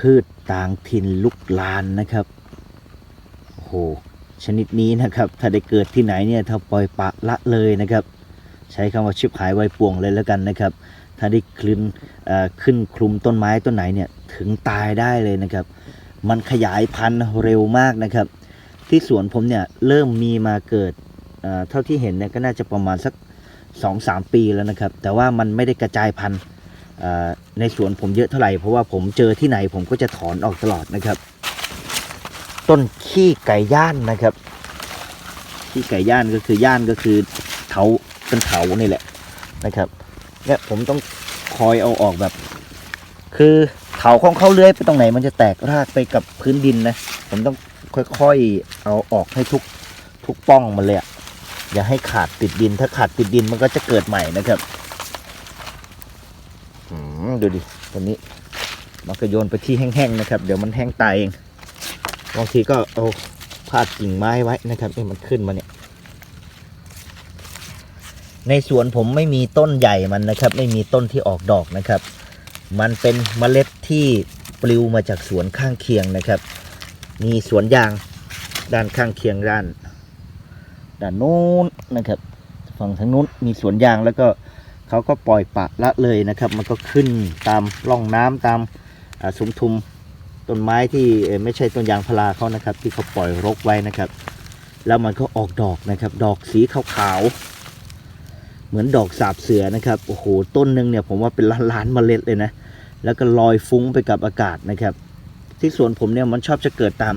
พืชต่างถิ่นลุกลานนะครับโอ้โหชนิดนี้นะครับ ถ้าได้เกิดที่ไหนเนี่ยถ้าปล่อยปละละเลยนะครับ ใช้คำว่าชิบหายไวป่วงเลยแล้วกันนะครับ ถ้าได้คลืนเอ่อขึ้นคลุมต้นไม้ต้นไหนเนี่ยถึงตายได้เลยนะครับ มันขยายพันธุ์เร็วมากนะครับ ที่สวนผมเนี่ยเริ่มมีมาเกิดเท่าที่เห็นเนี่ยก็น่าจะประมาณสัก 2-3 ปีแล้วนะครับ แต่ว่ามันไม่ได้กระจายพันธุ์ ในสวนผมเยอะเท่าไหร่เพราะว่าผมเจอที่ไหนผมก็จะถอนออกตลอดนะครับ ต้นขี้ไก่ย่านนะครับ ขี้ไก่ย่านก็คือย่านก็คือเถาเป็นเถานี่แหละนะครับเนี่ยผมต้องคอยเอาออกแบบ คือเถาของเขาเลื้อยไปตรงไหน มันจะแตกรากไปกับพื้นดินนะผมต้องค่อยๆเอาออกให้ทุกทุกป้องมันเลยอะอย่าให้ขาดติดดินถ้าขาดติดดินมันก็จะเกิดใหม่นะครับอืม ดูดิตัวนี้มันก็โยนไปที่แห้งๆนะครับ เดี๋ยวมันแห้งตายเองบางทีก็เอาพาดกิ่งไม้ไว้นะครับให้มันขึ้นมาเนี่ย ในสวนผมไม่มีต้นใหญ่มันนะครับ ไม่มีต้นที่ออกดอกนะครับ มันเป็นเมล็ดที่ปลิวมาจากสวนข้างเคียงนะครับ มีสวนยางด้านข้างเคียงด้านด้านนู้นนะครับ ฝั่งทางนู้นมีสวนยางแล้วก็ เขาก็ปล่อยปะละเลยนะครับ มันก็ขึ้นตามร่องน้ำตามสุมทุมต้นไม้ที่ไม่ใช่ต้นยางพาราเขานะครับ ที่เขาปล่อยรกไว้นะครับ แล้วมันก็ออกดอกนะครับ ดอกสีขาวๆเหมือนดอกสาบเสือนะครับโอ้โหต้นหนึ่งเนี่ยผมว่าเป็นล้านๆเมล็ดเลยนะแล้วก็ลอยฟุ้งไปกับอากาศนะครับ ที่สวนผมเนี่ยมันชอบจะเกิดตาม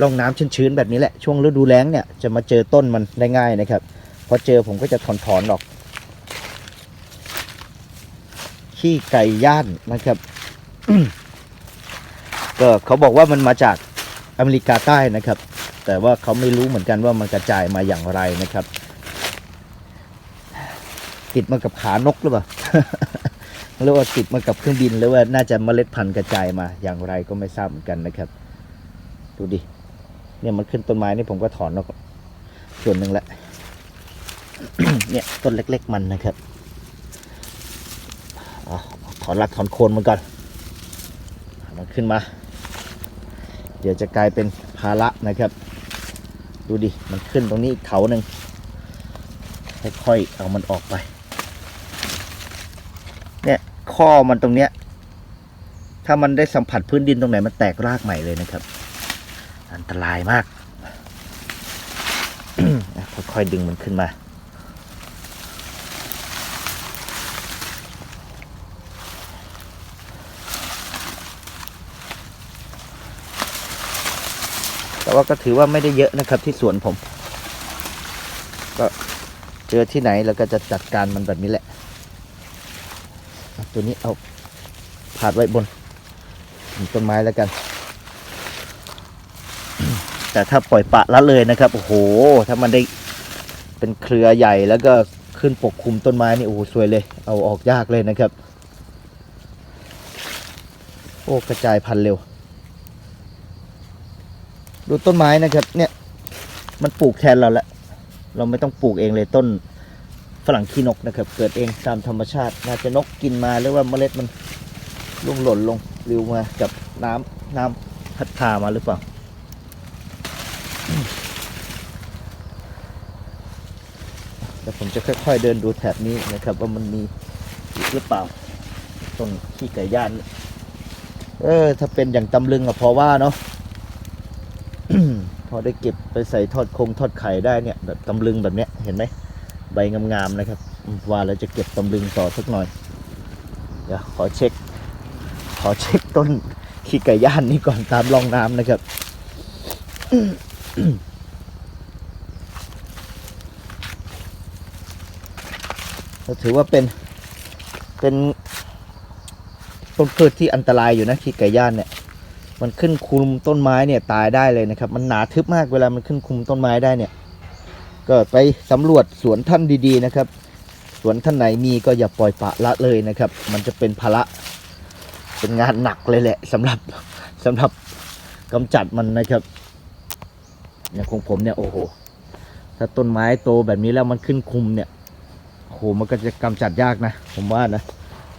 ร่องน้ำชื้นๆแบบนี้แหละช่วงฤดูแล้งเนี่ยจะมาเจอต้นมันได้ง่ายนะครับพอเจอผมก็จะถอนถอนๆออก ขี้ไก่ย่านนะครับ ก็เขาบอกว่ามันมาจากอเมริกาใต้นะครับ แต่ว่าเขาไม่รู้เหมือนกันว่ามันกระจายมาอย่างไรนะครับ ติดมากับขานกหรือเปล่าหรือว่าติดมากับเครื่องบินหรือว่าน่าจะเมล็ดพันธุ์กระจายมาอย่างไรก็ไม่ทราบเหมือนกันนะครับ ดูดิเนี่ยมันขึ้นต้นไม้นี่ผมก็ถอนออกส่วนหนึ่งละเนี่ยต้นเล็ก ๆ มันนะครับ อนรากถอนโคนมันก่อนมันขึ้นมา เดี๋ยวจะกลายเป็นภาระนะครับ ดูดิ มันขึ้นตรงนี้อีกเขาหนึ่งค่อยๆเอามันออกไป เนี่ยข้อมันตรงเนี้ย ถ้ามันได้สัมผัสพื้นดินตรงไหนมันแตกรากใหม่เลยนะครับ อันตรายมาก ค่อยๆดึงมันขึ้นมา แต่ว่าก็ถือว่าไม่ได้เยอะนะครับที่สวนผม ก็เจอที่ไหนเราก็จะจัดการมันแบบนี้แหละ ตัวนี้เอาผาดไว้บนต้นไม้แล้วกัน แต่ถ้าปล่อยปะละเลยนะครับ โอ้โห ถ้ามันได้เป็นเครือใหญ่แล้วก็ขึ้นปกคลุมต้นไม้นี่โอ้โหสวยเลย เอาออกยากเลยนะครับ โอ้กระจายพันธุ์เร็ว ดูต้นไม้นะครับ เนี่ย มันปลูกแทนเราแล้วเราไม่ต้องปลูกเองเลยต้นฝรั่งขี้นกนะครับ เกิดเองตามธรรมชาติน่าจะนกกินมาหรือว่าเมล็ดมันล่วงหล่นลงปลิวมากับน้ำน้ำพัดพามาหรือเปล่าแล้วผมจะค่อย ๆ เดินดูแถบนี้นะครับ ว่ามันมีหรือเปล่าต้นขี้ไก่ย่าน เออ ถ้าเป็นอย่างตำลึงอะพอว่าเนาะ พอได้เก็บไปใส่ทอดคงทอดไข่ได้เนี่ยแบบตำลึงแบบเนี้ยเห็นไหมใบงามๆนะครับว่าเราจะเก็บตำลึงต่อสักหน่อย เดี๋ยวขอเช็ค ขอเช็คต้นขี้ไก่ย่านนี้ก่อนตามร่องน้ำนะครับก็ถือว่าเป็นเป็นต้นพืชที่อันตรายอยู่นะขี้ไก่ย่านเนี่ย มันขึ้นคุมต้นไม้เนี่ยตายได้เลยนะครับ มันหนาทึบมากเวลามันขึ้นคุมต้นไม้ได้เนี่ย ก็ไปสำรวจสวนท่านดีๆนะครับ สวนท่านไหนมีก็อย่าปล่อยปะละเลยนะครับ มันจะเป็นภาระเป็นงานหนักเลยแหละสำหรับสำหรับกำจัดมันนะครับอย่างของผมเนี่ยโอ้โหถ้าต้นไม้โตแบบนี้แล้วมันขึ้นคุมเนี่ยโอ้โหมันก็จะกำจัดยากนะ ผมว่านะ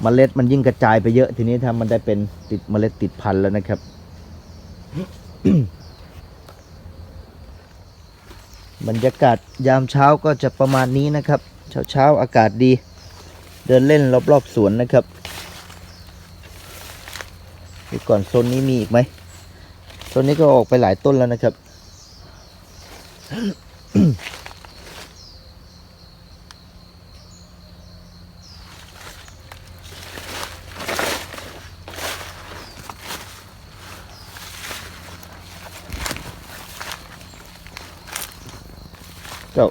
เมล็ดมันยิ่งกระจายไปเยอะทีนี้ถ้ามันได้เป็นติดเมล็ดติดพันธุ์แล้วนะครับ บรรยากาศยามเช้าก็จะประมาณนี้นะครับ เช้าเช้าๆอากาศดี เดินเล่นรอบๆสวนนะครับดูก่อนโซนนี้มีอีกไหมโซนนี้ก็ออกไปหลายต้นแล้วนะครับ ก็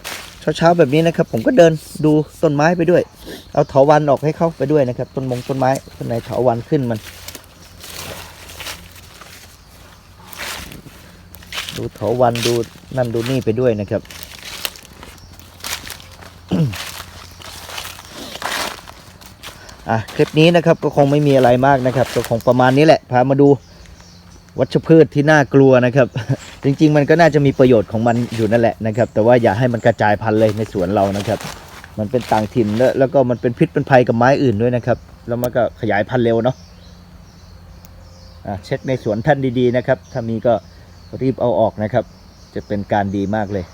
เช้าๆแบบนี้นะครับ ผมก็เดินดูต้นไม้ไปด้วย เอาเถาวันออกให้เขาไปด้วยนะครับ ต้นมงต้นไม้ต้นไหนเถาวันขึ้นมัน ดูเถาวันดูนั่นดูนี่ไปด้วยนะครับอะคลิปนี้นะครับก็คงไม่มีอะไรมากนะครับก็คงประมาณนี้แหละพามาดู วัชพืชที่น่ากลัวนะครับ จริง ๆ มันก็น่าจะมีประโยชน์ของมันอยู่นั่นแหละนะครับ แต่ว่าอย่าให้มันกระจายพันธุ์เลยในสวนเรานะครับ มันเป็นต่างถิ่นแล้วแล้วก็มันเป็นพิษเป็นภัยกับไม้อื่นด้วยนะครับ แล้วมันก็ขยายพันธุ์เร็วเนาะอะเช็คในสวนท่านดีๆนะครับ ถ้ามีก็รีบเอาออกนะครับ จะเป็นการดีมากเลย